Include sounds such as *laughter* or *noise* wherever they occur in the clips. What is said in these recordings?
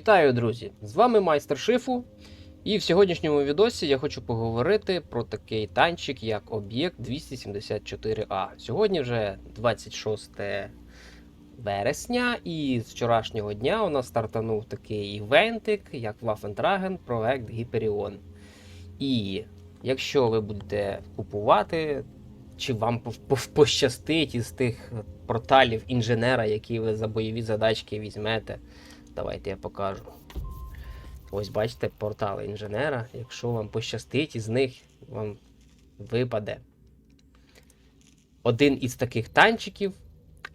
Вітаю, друзі! З вами майстер шифу. І в сьогоднішньому відосі я хочу поговорити про такий танчик, як об'єкт 274А. Сьогодні вже 26 вересня, і з вчорашнього дня у нас стартанув такий івентик, як Waffentragen проект Hyperion. І якщо ви будете купувати, чи вам пощастить із тих порталів інженера, які ви за бойові задачки візьмете, давайте я покажу. Ось бачите портали інженера. Якщо вам пощастить, із них вам випаде один із таких танчиків.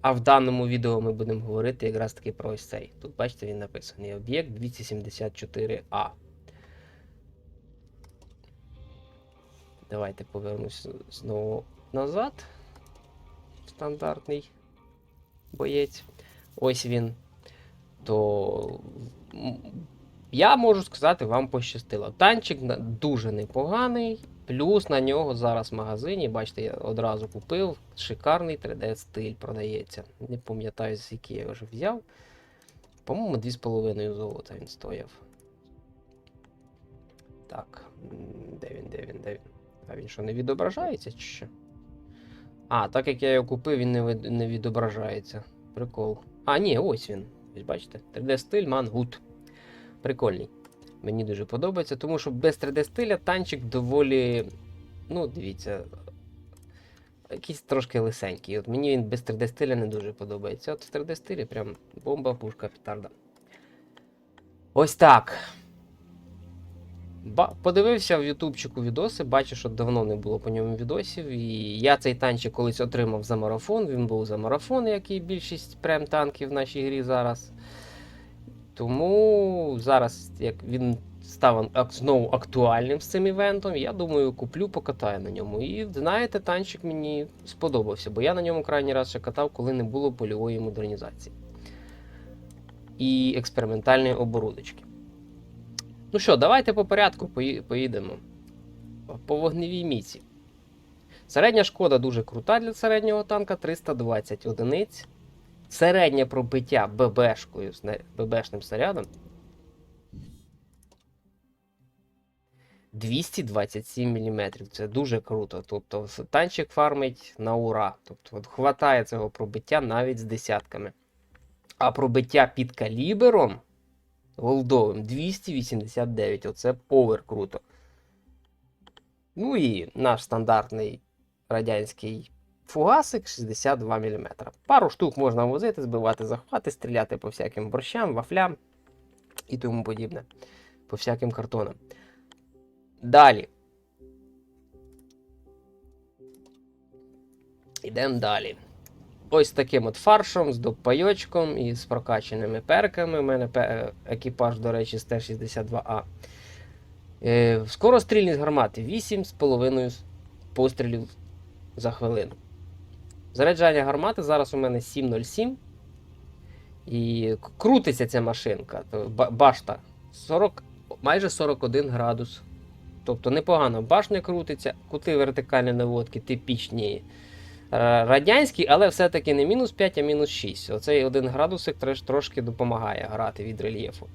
А в даному відео ми будемо говорити якраз таки про ось цей. Тут бачите, він написаний об'єкт 274А. Давайте повернусь знову назад. Стандартний боєць. Ось він. То я можу сказати, вам пощастило. Танчик дуже непоганий. Плюс на нього зараз в магазині, бачите, я одразу купив. Шикарний 3D-стиль продається. Не пам'ятаю, з який я вже взяв. По-моєму, 2,5 золота він стояв. Так, де він, де він, де він? А він що, не відображається чи що? А, так як я його купив, він не, не відображається. Прикол. А, ні, ось він. Ось бачите? 3D-стиль Мангут. Прикольний. Мені дуже подобається, тому що без 3D-стиля танчик доволі. Ну, дивіться. Якийсь трошки лисенький. От мені він без 3D-стиля не дуже подобається. От в 3D-стилі прям бомба, пушка, петарда. Ось так. Ба- подивився в ютубчику відоси, бачу, що давно не було по ньому відосів. І я цей танчик колись отримав за марафон. Він був за марафон, як і більшість прем-танків в нашій грі зараз. Тому зараз, як він став знову актуальним з цим івентом, я думаю, куплю, покатаю на ньому. І знаєте, танчик мені сподобався, бо я на ньому крайній раз ще катав, коли не було польової модернізації і експериментальної оборудочки. Ну що, давайте по порядку поїдемо. По вогневій міці. Середня шкода дуже крута для середнього танка 320 одиниць. Середнє пробиття ББшкою, ББшним снарядом 227 мм. Це дуже круто. Тобто танчик фармить на ура. Тобто от хватає цього пробиття навіть з десятками. А пробиття під калібером голдовим 289. Оце овер круто. Ну і наш стандартний радянський фугасик 62 мм. Пару штук можна возити, збивати захвати, стріляти по всяким борщам, вафлям і тому подібне. По всяким картонам. Далі. Ідемо далі. Ось таким от фаршем, з допайочком і з прокаченими перками. У мене екіпаж, до речі, з Т-62А. Е, скорострільність гармати 8,5 пострілів за хвилину. Заряджання гармати зараз у мене 7,07. І крутиться ця машинка. Башта 40, майже 41 градус. Тобто непогано башня крутиться, кути вертикальні наводки типічні е, радянські, але все-таки не мінус 5, а мінус 6. Оцей один градусик трошки допомагає грати від рельєфу.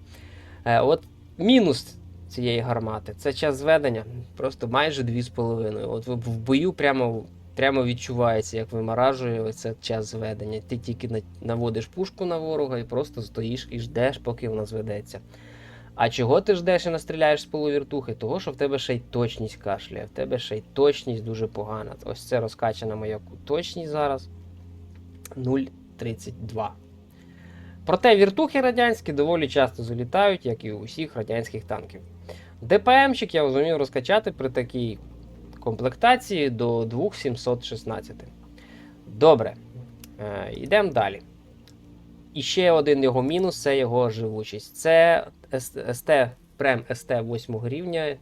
Е, от мінус цієї гармати це час зведення, просто майже 2,5. От в бою прямо, прямо відчувається, як вимаражує оце час зведення. Ти тільки наводиш пушку на ворога і просто стоїш і ждеш, поки вона зведеться. А чого ти ждеш і настріляєш з полувіртухи? Того, що в тебе ще й точність кашляє, в тебе ще й точність дуже погана. Ось це розкачана моя точність зараз 0,32. Проте віртухи радянські доволі часто залітають, як і у всіх радянських танків. ДПМчик я зумів розкачати при такій комплектації до 2716. Добре. Е, йдемо далі. І ще один його мінус це його живучість. Це СТ, прем СТ 8 рівня.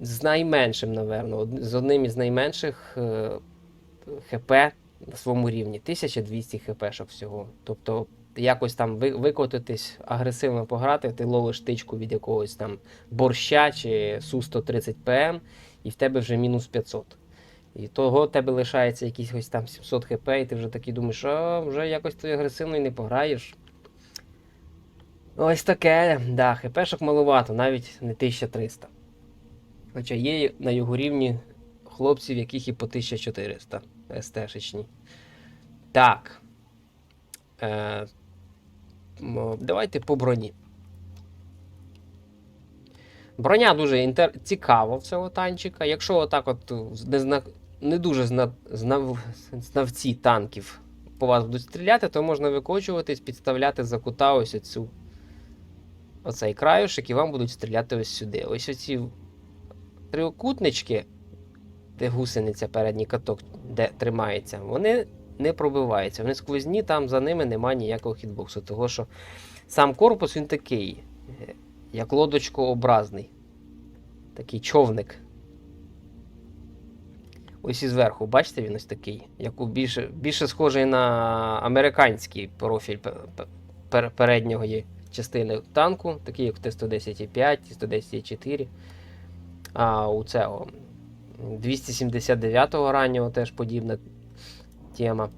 З найменшим, напевно, з одним із найменших е, ХП на своєму рівні. 1200 хпшок всього. Тобто, якось там викотитись, агресивно пограти, ти ловиш тичку від якогось там борща чи Су-130 ПМ, і в тебе вже мінус 500. І того тебе лишається якісь там 700 хп, і ти вже такий думаєш, а вже якось ти агресивно і не пограєш. Ось таке, да, хпшок маловато, навіть не 1300. Хоча є на його рівні хлопці, в яких і по 1400 СТ-шечні. Так. Е, давайте по броні. Броня дуже інтер... цікава в цього танчика. Якщо отак от не, дуже зна... знав... знавці танків по вас будуть стріляти, то можна викочуватись, підставляти за кута ось оцю оцей краюшок, і вам будуть стріляти ось сюди. Ось оці трикутнички, де гусениця, передній каток, де тримається, вони не пробиваються. Вони сквозні, там за ними немає ніякого хітбоксу. Того що сам корпус він такий, е, як лодочкообразний. Такий човник. Ось і зверху, бачите, він ось такий, як у більше, більше схожий на американський профіль пе- пе- пер- переднього частини танку, такі як Т-110,5, Т-110,4. А у цього 279-го раннього теж подібна тема.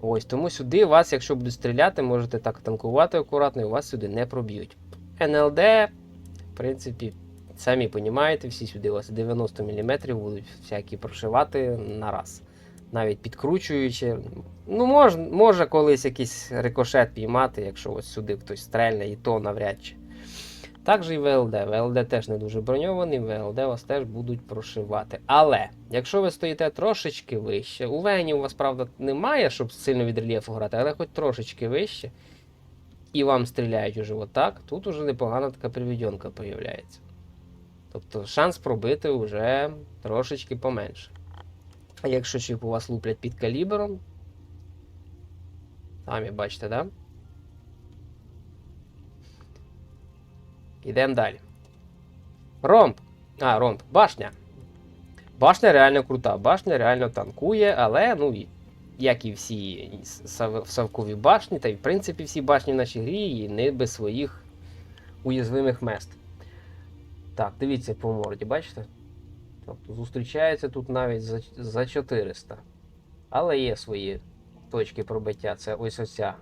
Ось, тому сюди вас, якщо будуть стріляти, можете так танкувати акуратно, і вас сюди не проб'ють. НЛД, в принципі, самі розумієте, всі сюди у вас 90 мм будуть всякі прошивати на раз. Навіть підкручуючи. Ну, мож, може колись якийсь рикошет піймати, якщо ось сюди хтось стрельне, і то навряд чи. Так же і ВЛД. ВЛД теж не дуже броньований, ВЛД вас теж будуть прошивати. Але, якщо ви стоїте трошечки вище, у Вені у вас, правда, немає, щоб сильно від рельєфу грати, але хоч трошечки вище, і вам стріляють уже отак, тут уже непогана така привідьонка появляється. Тобто шанс пробити вже трошечки поменше. А якщо чіп у вас луплять під калібром, самі бачите, да? Ідемо далі. Ромб. А, ромб. Башня. Башня реально крута. Башня реально танкує, але, ну, як і всі сав- савкові башні, та й в принципі всі башні в нашій грі, і не без своїх уязвимих мест. Так, дивіться по морді, бачите? Тобто зустрічається тут навіть за, за 400. Але є свої точки пробиття. Це ось оця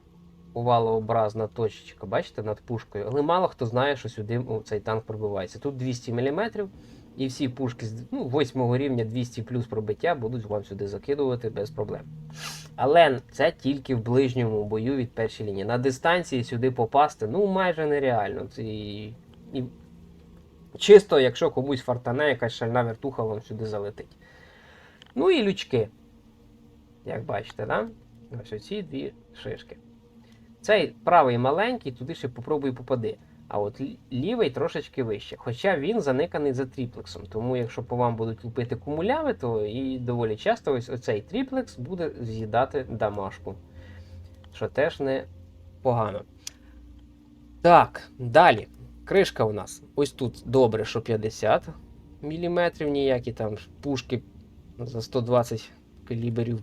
овалообразна точечка, бачите, над пушкою. Але мало хто знає, що сюди цей танк пробивається. Тут 200 мм, і всі пушки ну, 8 рівня 200 плюс пробиття будуть вам сюди закидувати без проблем. Але це тільки в ближньому бою від першої лінії. На дистанції сюди попасти ну майже нереально. Це і, і чисто, якщо комусь фартане, якась шальна вертуха вам сюди залетить. Ну і лючки. Як бачите, да? ось оці дві шишки. Цей правий маленький, туди ще попробуй попади. А от лівий трошечки вище. Хоча він заниканий за тріплексом. Тому якщо по вам будуть лупити кумуляви, то і доволі часто ось оцей тріплекс буде з'їдати дамашку. Що теж не погано. Так, далі. Кришка у нас. Ось тут добре, що 50 мм, ніякі там пушки за 120 калібрів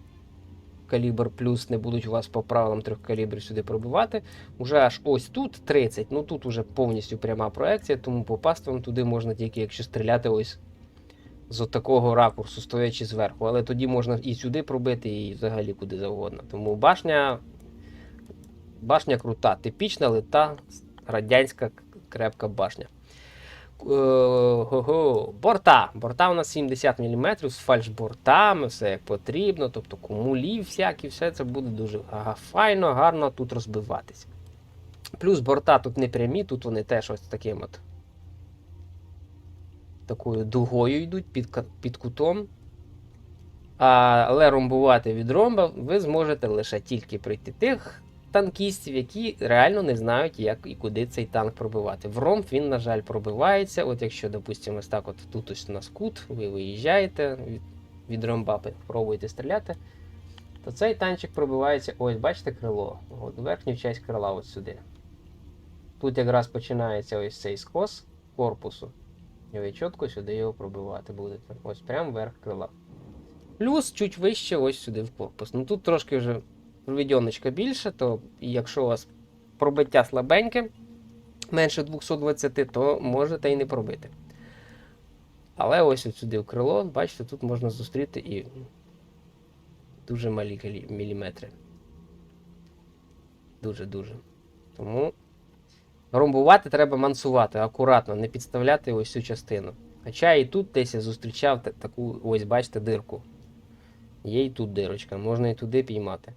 калібр плюс не будуть у вас по правилам трьох калібрів сюди пробивати. Уже аж ось тут 30, ну тут уже повністю пряма проекція, тому попасти вам туди можна тільки, якщо стріляти ось з такого ракурсу, стоячи зверху. Але тоді можна і сюди пробити, і взагалі куди завгодно. Тому башня, башня крута, типічна лита радянська крепка башня. Е, Борта. Борта у нас 70 мм з фальшбортами, все як потрібно. Тобто кумулів всякі, все це буде дуже файно, гарно тут розбиватись. Плюс борта тут не прямі, тут вони теж ось таким от такою дугою йдуть під, під кутом. А, але ромбувати від ромба ви зможете лише тільки прийти тих танкістів, які реально не знають, як і куди цей танк пробивати. В ромб він, на жаль, пробивається. От якщо, допустимо, ось так от тут ось у нас кут, ви виїжджаєте від, від ромба, пробуєте стріляти, то цей танчик пробивається, ось, бачите, крило. От верхню часть крила от сюди. Тут якраз починається ось цей скос корпусу. І ви чітко сюди його пробивати будете. Ось прямо верх крила. Плюс чуть вище ось сюди в корпус. Ну тут трошки вже проведеночка більше, то якщо у вас пробиття слабеньке, менше 220, то можете і не пробити. Але ось сюди в крило, бачите, тут можна зустріти і дуже малі міліметри. Дуже-дуже. Тому Ромбувати треба мансувати, акуратно, не підставляти ось цю частину. Хоча і тут десь я зустрічав таку, ось бачите, дирку. Є і тут дирочка, можна і туди піймати.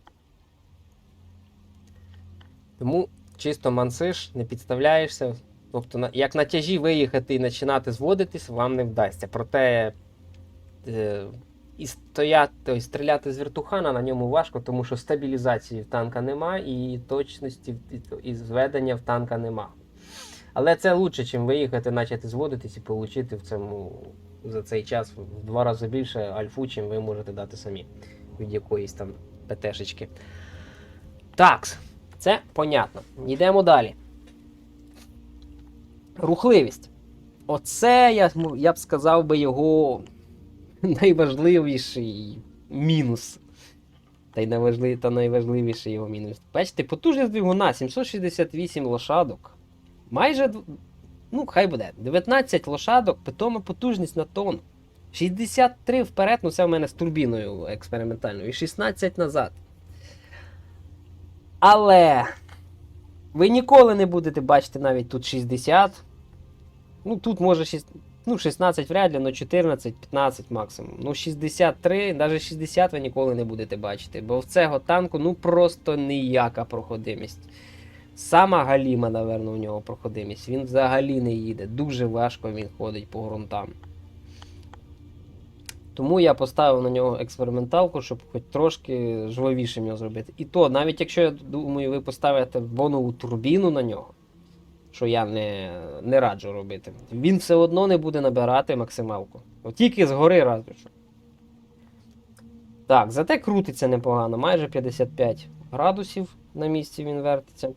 Тому чисто мансиш, не підставляєшся. Тобто, як на тяжі виїхати і починати зводитись, вам не вдасться. Проте е, і стояти, тобто, стріляти з вертухана на ньому важко, тому що стабілізації в танка нема, і точності і зведення в танка нема. Але це краще, ніж виїхати, почати зводитись і отримати в цьому за цей час в два рази більше альфу, чим ви можете дати самі від якоїсь там ПТшечки. Так, це понятно. Йдемо далі. Рухливість. Оце я, я б сказав би його *laughs* найважливіший мінус. Та й найважливі, та найважливіший його мінус. Бачите, потужність двигуна 768 лошадок. Майже, ну, хай буде, 19 лошадок, питома потужність на тонну. 63 вперед, ну це в мене з турбіною експериментальною, і 16 назад. Але ви ніколи не будете бачити навіть тут 60. Ну, тут може 6, ну, 16 вряд ли, але 14-15 максимум. Ну, 63, навіть 60 ви ніколи не будете бачити, бо в цього танку ну просто ніяка проходимість. Сама галіма, напевно, у нього проходимість. Він взагалі не їде. Дуже важко він ходить по ґрунтам. Тому я поставив на нього експерименталку, щоб хоч трошки жвавішим його зробити. І то, навіть якщо я думаю, ви поставите бонову турбіну на нього, що я не, не раджу робити, він все одно не буде набирати максималку. От тільки згори що. Так, зате крутиться непогано, майже 55 градусів на місці він вертиться.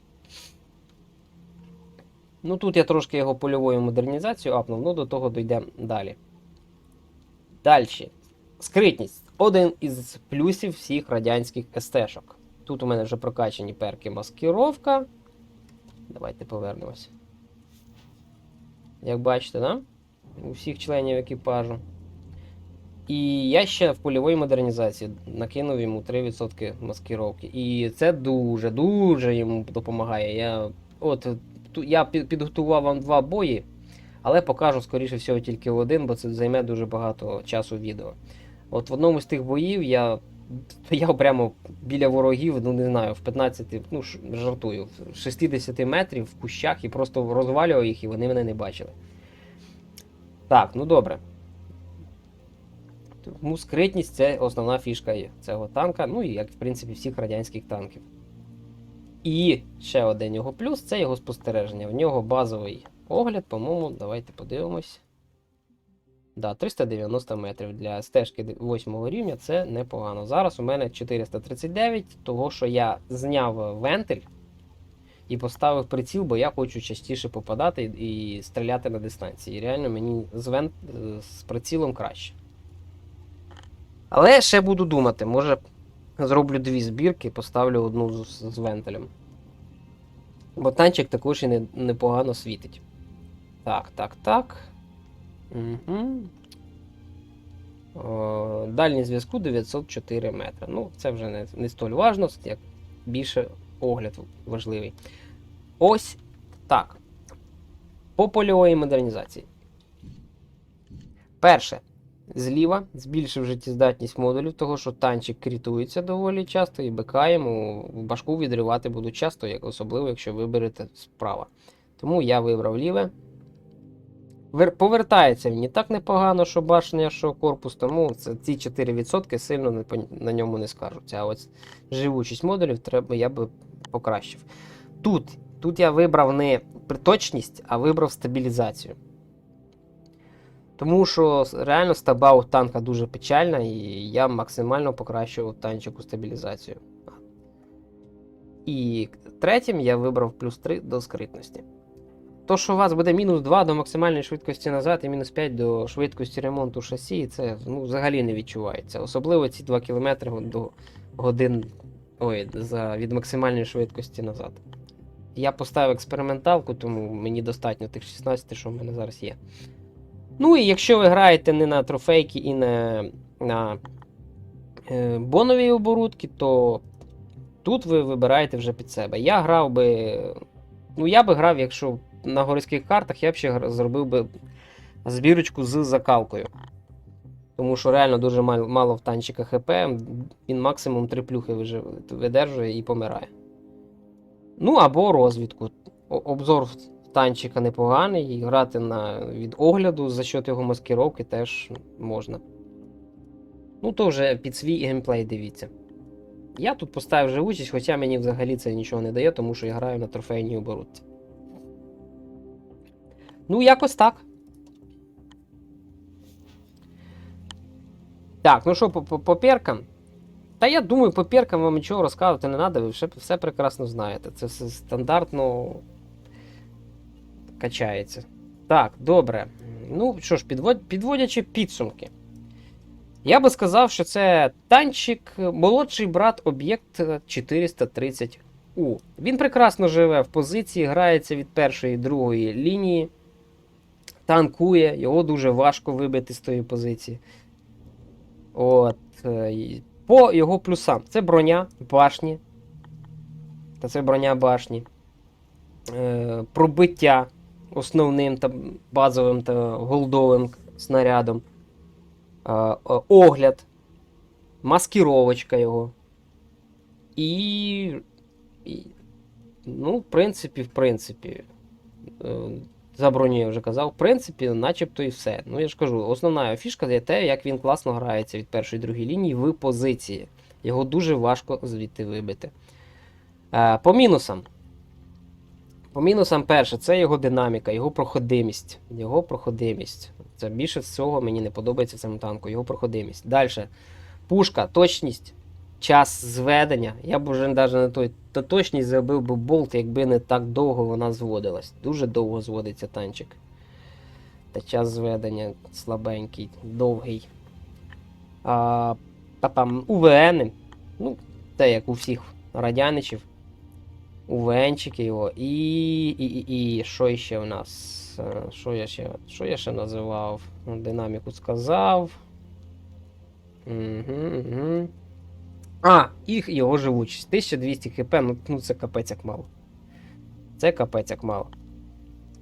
Ну тут я трошки його польовою модернізацією апнув, ну до того дійдемо далі. Далі. Скритність. Один із плюсів всіх радянських СТ-шок. Тут у мене вже прокачані перки маскировка. Давайте повернемось. Як бачите, да? у всіх членів екіпажу. І я ще в польовій модернізації накинув йому 3% маскировки. І це дуже, дуже йому допомагає. Я, от, я підготував вам два бої, але покажу, скоріше всього, тільки один, бо це займе дуже багато часу відео. От в одному з тих боїв я *laughs* стояв прямо біля ворогів, ну не знаю, в 15, ну жартую, в 60 метрів в кущах і просто розвалював їх, і вони мене не бачили. Так, ну добре. Тому скритність це основна фішка цього танка, ну і як в принципі всіх радянських танків. І ще один його плюс це його спостереження. В нього базовий огляд, по-моєму, давайте подивимось. Да, 390 метрів для стежки 8 рівня це непогано. Зараз у мене 439, того що я зняв вентиль і поставив приціл, бо я хочу частіше попадати і стріляти на дистанції. Реально мені з, вент... з прицілом краще. Але ще буду думати, може зроблю дві збірки, поставлю одну з, з вентилем. Бо танчик також і не, непогано світить. Так, так, так. Угу. О, дальність зв'язку 904 метри. Ну, це вже не, не столь важно, як більше огляд важливий. Ось так. По польової модернізації. Перше. Зліва збільшив життєздатність модулів, того що танчик крітується доволі часто, і БК йому в башку відривати будуть часто, особливо, якщо виберете справа. Тому я вибрав ліве. Вер- Повертається він не так непогано, що башня, що корпус, тому це, ці 4% сильно не, на ньому не скажуться. А от живучість модулів треба, я би покращив. Тут, тут я вибрав не точність, а вибрав стабілізацію. Тому що реально стаба у танка дуже печальна, і я максимально покращував танчику стабілізацію. І третім я вибрав плюс 3 до скритності. То, що у вас буде мінус 2 до максимальної швидкості назад і мінус 5 до швидкості ремонту шасі, це ну, взагалі не відчувається. Особливо ці 2 км до годин ой, за, від максимальної швидкості назад. Я поставив експерименталку, тому мені достатньо тих 16, що в мене зараз є. Ну і якщо ви граєте не на трофейки і не на е, боновій оборудки, то тут ви вибираєте вже під себе. Я грав би Ну, я би грав, якщо на городських картах, я б ще зробив би збірочку з закалкою. Тому що реально дуже мало в танчика ХП, він максимум три плюхи видержує і помирає. Ну, або розвідку. Обзор танчика непоганий, і грати на, від огляду за счет його маскировки теж можна. Ну, то вже під свій геймплей дивіться. Я тут поставив живучість, хоча мені взагалі це нічого не дає, тому що я граю на трофейній оборудці. Ну, якось так. Так, ну що, по, по, по перкам? Та я думаю, по перкам вам нічого розказувати не треба, ви все, все прекрасно знаєте. Це все стандартно качається. Так, добре. Ну що ж, підвод... підводячи підсумки. Я би сказав, що це танчик, молодший брат об'єкт 430У. Він прекрасно живе в позиції, грається від першої і другої лінії, танкує, його дуже важко вибити з тої позиції. От, е, по його плюсам. Це броня башні. Та це броня башні. Е, пробиття основним та базовим та голдовим снарядом. Е, огляд, маскировочка його. І. Ну, в принципі, в принципі. За броню я вже казав. В принципі, начебто і все. Ну, я ж кажу, основна фішка є те, як він класно грається від першої другої лінії в позиції. Його дуже важко звідти вибити. Е, по мінусам. По мінусам, перше, це його динаміка, його проходимість. Його проходимість. Це більше всього мені не подобається цьому танку. Його проходимість. Далі. Пушка, точність, час зведення. Я б вже навіть на той та точність забив би болт, якби не так довго вона зводилась. Дуже довго зводиться танчик. Та час зведення слабенький, довгий. А, та там УВН. Ну, те, як у всіх радяничів. УВНчики його. І. І, і, і що ще в нас? Е, Що я ще, що я ще називав? Динаміку сказав. Угу, угу. А, і його живучість. 1200 хп, ну, ну це капець як мало. Це капець як мало.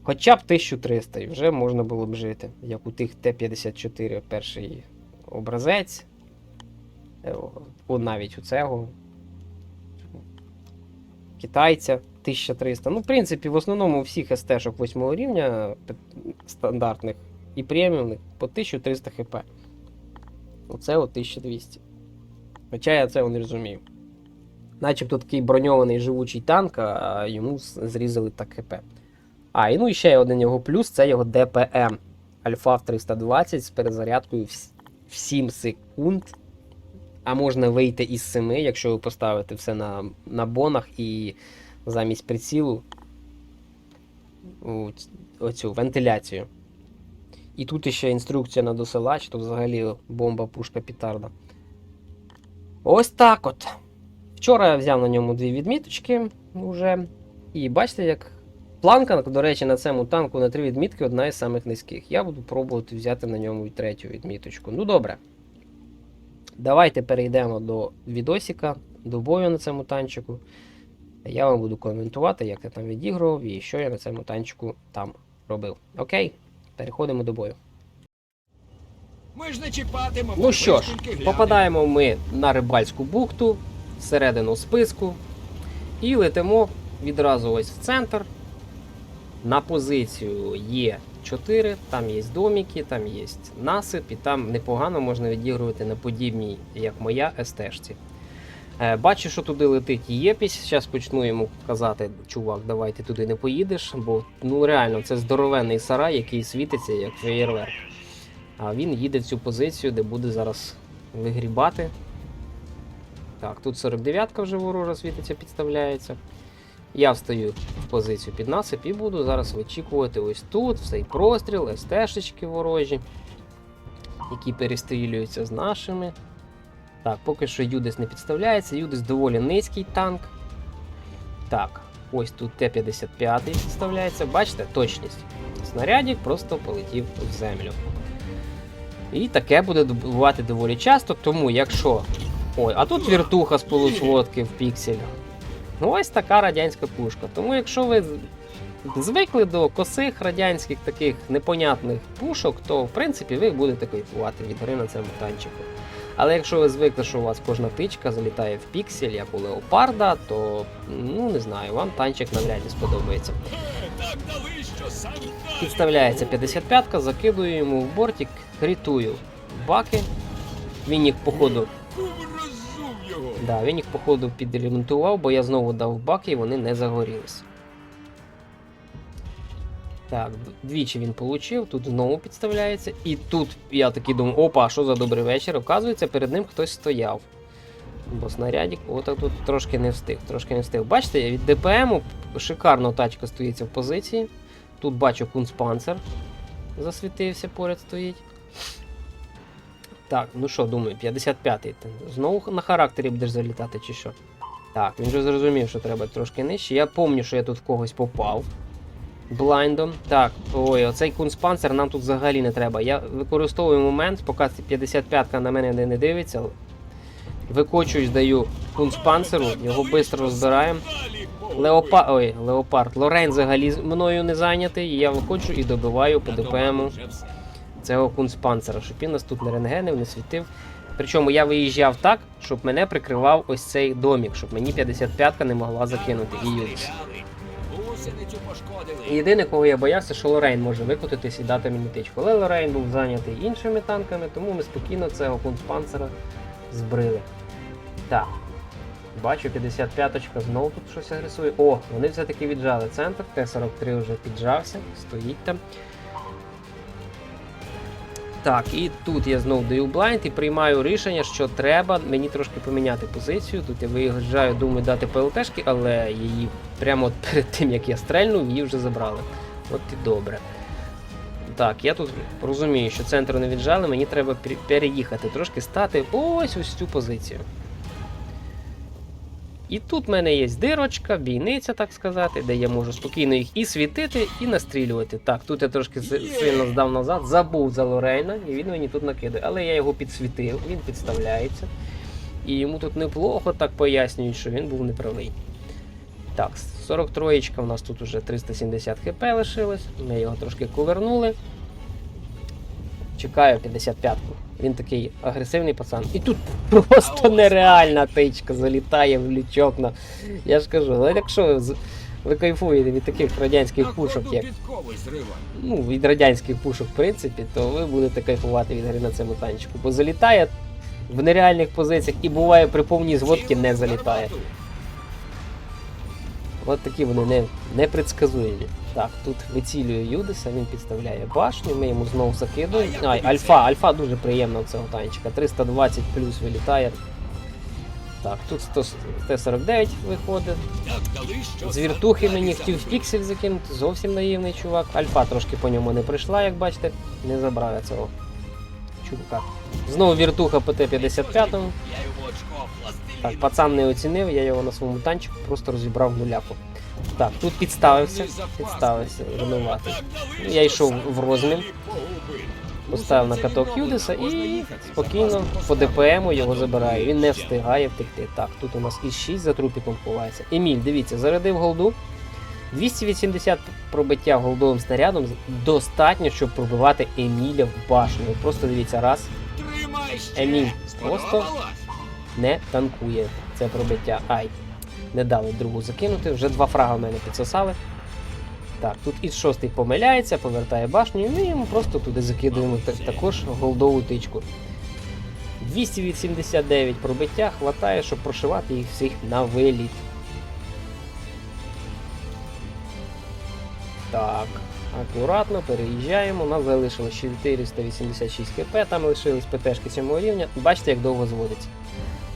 Хоча б 1300 і вже можна було б жити. Як у тих Т-54 перший образець. Е, о, о, навіть у цього. Китайця 1300. Ну, в принципі, в основному у всіх СТ-шок 8 рівня стандартних і преміумних по 1300 хп. Оце от 1200. Хоча я цього не розумію. Начебто такий броньований живучий танк, а йому зрізали так хп. А, і ну і ще один його плюс це його ДПМ. Альфа в 320 з перезарядкою в 7 секунд. А можна вийти із 7, якщо ви поставите все на, на бонах і замість прицілу оцю вентиляцію. І тут ще інструкція на досилач, то взагалі бомба, пушка, петарда. Ось так от. Вчора я взяв на ньому дві відміточки вже. І бачите, як планка, до речі, на цьому танку на три відмітки одна із самих низьких. Я буду пробувати взяти на ньому і третю відміточку. Ну добре. Давайте перейдемо до відосика, до бою на цьому танчику. Я вам буду коментувати, як я там відігрував і що я на цьому танчику там робив. Окей, переходимо до бою. Ми ж не чіпатимемо. Ну що ж, попадаємо ми на рибальську бухту, всередину списку, і летимо відразу ось в центр. На позицію є 4, там є доміки, там є насип, і там непогано можна відігрувати на подібній, як моя, СТ-шці. Е, Бачу, що туди летить єпісь. Зараз почну йому казати, чувак, давай ти туди не поїдеш, бо ну реально це здоровенний сарай, який світиться як феєрверк. А він їде в цю позицію, де буде зараз вигрібати. Так, тут 49-ка вже ворожа світиться, підставляється. Я встаю в позицію під насип і буду зараз вичікувати ось тут, цей простріл, СТ-шечки ворожі, які перестрілюються з нашими. Так, поки що Юдес не підставляється. Юдес доволі низький танк. Так, ось тут Т-55 підставляється. Бачите, точність. Снарядик просто полетів в землю. І таке буде бувати доволі часто, тому якщо. Ой, а тут віртуха з полусводки в піксель. Ну, ось така радянська пушка. Тому якщо ви звикли до косих радянських таких непонятних пушок, то в принципі ви будете кайфувати від гри на цьому танчику. Але якщо ви звикли, що у вас кожна тичка залітає в піксель, як у леопарда, то ну не знаю, вам танчик навряд чи сподобається. Підставляється 55-ка, закидую йому в бортик, крітую баки. Він їх походу, да, він їх походу підремонтував, бо я знову дав баки і вони не загорілись. Так, двічі він получив, тут знову підставляється. І тут я такий думаю, опа, що за добрий вечір. Оказується, перед ним хтось стояв. Бо снарядик, отак тут трошки не встиг, трошки не встиг. Бачите, від ДПМу шикарно тачка стоїться в позиції. Тут бачу кунспанцер засвітився, поряд стоїть. Так, ну що, думаю, 55-й. Ти Знову на характері будеш залітати чи що? Так, він вже зрозумів, що треба трошки нижче. Я пам'ятаю, що я тут в когось попав. Блайндом. Так, ой, оцей кунспанцер нам тут взагалі не треба. Я використовую момент, поки 55-ка на мене не, дивиться. Викочуюсь, даю кунспанцеру, його швидко розбираємо. Леопа... Ой, Леопард. Лорен взагалі мною не зайнятий. Я виходжу і добиваю по ДПМу цього кунспанцера, щоб він нас тут не рентгенив, не світив. Причому я виїжджав так, щоб мене прикривав ось цей домік, щоб мені 55-ка не могла закинути пошкодили. Єдине, кого я боявся, що Лорейн може викотитись і дати мені тичку. Але Лорейн був зайнятий іншими танками, тому ми спокійно цього кунспанцера збрили. Так. Бачу, 55-очка знову тут щось агресує. О, вони все-таки віджали центр. Т-43 вже піджався, стоїть там. Так, і тут я знову даю блайнд і приймаю рішення, що треба мені трошки поміняти позицію. Тут я виїжджаю, думаю, дати ПЛТшки, але її прямо от перед тим, як я стрельнув, її вже забрали. От і добре. Так, я тут розумію, що центр не віджали, мені треба переїхати, трошки стати ось ось цю позицію. І тут в мене є дирочка, бійниця, так сказати, де я можу спокійно їх і світити, і настрілювати. Так, тут я трошки сильно здав назад, забув за Лорейна, і він мені тут накидає. Але я його підсвітив, він підставляється. І йому тут неплохо так пояснюють, що він був неправий. Так, 43 у нас тут уже 370 хп лишилось. Ми його трошки кувернули. Чекаю 55-ку. Він такий агресивний пацан. І тут просто нереальна тичка залітає в лючок. На... Я ж кажу, але якщо ви, ви кайфуєте від таких радянських пушок, як ну, від радянських пушок, в принципі, то ви будете кайфувати від гри на цьому танчику. Бо залітає в нереальних позиціях і буває при повній зводці не залітає. От такі вони не, непредсказуємі. Так, тут вицілює Юдиса, він підставляє башню, ми йому знову закидуємо. Ай, альфа, альфа дуже приємна у цього танчика. 320 плюс вилітає. Так, тут 100, Т-49 виходить. Так дали, що З віртухи мені хотів в піксель закинути, зовсім наївний чувак. Альфа трошки по ньому не прийшла, як бачите, не забрав я цього чувака. Знову віртуха по Т-55. Я йому очко пластиліном. Так, пацан не оцінив, я його на своєму танчику просто розібрав нуляку. Так, тут підставився, підставився винувати. Так Я йшов в розмін, поставив на каток Юдиса і спокійно по ДПМу його забираю. Він не встигає втекти. Так, тут у нас і 6 за трупіком ховається. Еміль, дивіться, зарядив голду. 280 пробиття голдовим снарядом достатньо, щоб пробивати Еміля в башню. Просто дивіться, раз. Еміль, просто не танкує це пробиття. Ай. Не дали другу закинути. Вже два фрага в мене підсосали. Так, тут із шостий помиляється, повертає башню, і ми йому просто туди закидуємо та- також голдову тичку. 289 пробиття хватає, щоб прошивати їх всіх на виліт. Так, акуратно переїжджаємо. Нас залишилось 486 кп, там лишились ПТшки 7 рівня. Бачите, як довго зводиться.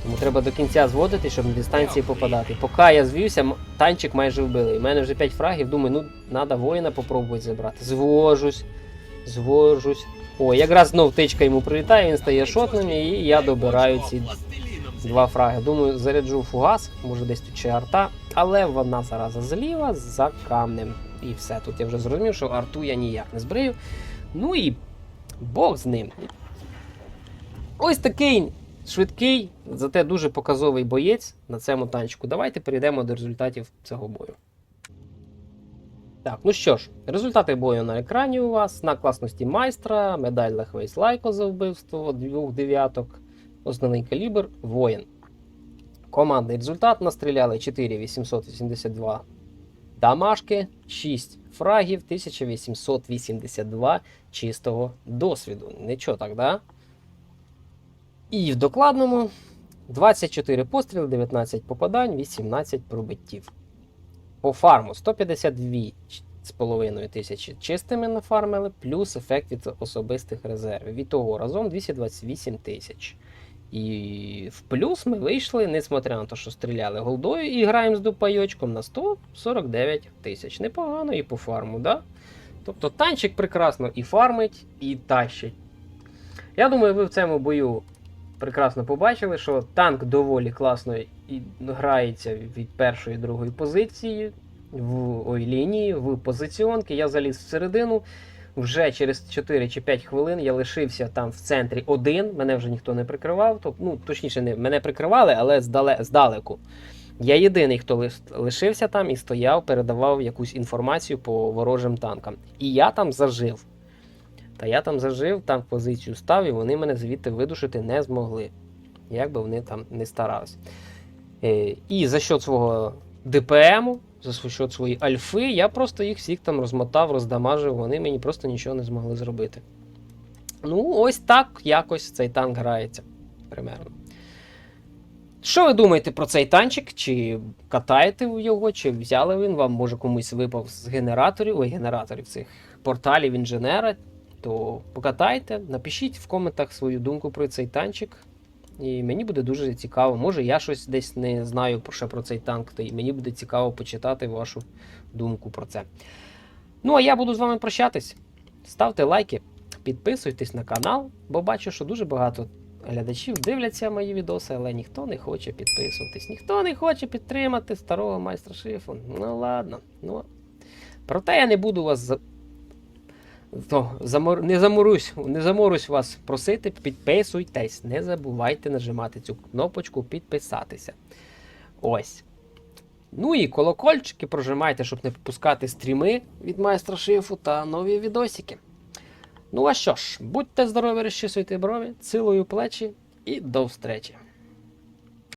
Тому треба до кінця зводити, щоб на дистанції попадати. Поки я звівся, танчик майже вбили. У мене вже 5 фрагів, думаю, ну треба воїна попробувати забрати. Звожусь, звожусь. О, якраз знов тичка йому прилітає, він стає шотним, і я добираю ці два фраги. Думаю, заряджу фугас, може десь тут ще арта, але вона зараза зліва за камнем. І все. Тут я вже зрозумів, що арту я ніяк не збрию. Ну і Бог з ним. Ось такий швидкий, зате дуже показовий боєць на цьому танчику. Давайте перейдемо до результатів цього бою. Так, ну що ж, результати бою на екрані у вас. На класності майстра, медаль Лехвейс Лайко за вбивство двох дев'яток, основний калібр, воїн. Командний результат настріляли 4882 дамашки, 6 фрагів, 1882 чистого досвіду. Нічого так, да? І в докладному 24 постріли, 19 попадань, 18 пробиттів. По фарму 152,5 тисячі чистими нафармили, плюс ефект від особистих резервів. Від того разом 228 тисяч. І в плюс ми вийшли, несмотря на те, що стріляли голдою і граємо з дупайочком на 149 тисяч. Непогано і по фарму, да? Тобто танчик прекрасно і фармить, і тащить. Я думаю, ви в цьому бою прекрасно побачили, що танк доволі класно і грається від першої другої позиції в ой, лінії, в позиціонки. Я заліз всередину. Вже через 4 чи 5 хвилин я лишився там в центрі один, мене вже ніхто не прикривав. Тобто, ну, точніше, не мене прикривали, але здале, здалеку. Я єдиний, хто лишився там і стояв, передавав якусь інформацію по ворожим танкам. І я там зажив. Та я там зажив, там позицію став, і вони мене звідти видушити не змогли. Як би вони там не старались. Е, і за счет свого ДПМу, за св- счет своєї альфи, я просто їх всіх там розмотав, роздамажив, вони мені просто нічого не змогли зробити. Ну, ось так якось цей танк грається. Примерно. Що ви думаєте про цей танчик? Чи катаєте ви його, чи взяли він вам, може комусь випав з генераторів, ой, генераторів цих порталів інженера, то покатайте, напишіть в коментах свою думку про цей танчик. І мені буде дуже цікаво. Може, я щось десь не знаю про що про цей танк, то і мені буде цікаво почитати вашу думку про це. Ну, а я буду з вами прощатись. Ставте лайки, підписуйтесь на канал, бо бачу, що дуже багато глядачів дивляться мої відоси, але ніхто не хоче підписуватись. Ніхто не хоче підтримати старого майстра шифу. Ну ладно. Ну. Проте я не буду вас. То, замор... не, заморусь, не заморусь вас просити, підписуйтесь. Не забувайте нажимати цю кнопочку підписатися. Ось. Ну і колокольчики прожимайте, щоб не пропускати стріми від майстра шифу та нові відосики. Ну а що ж, будьте здорові, розчісуйте брові, цілую плечі і до встречі.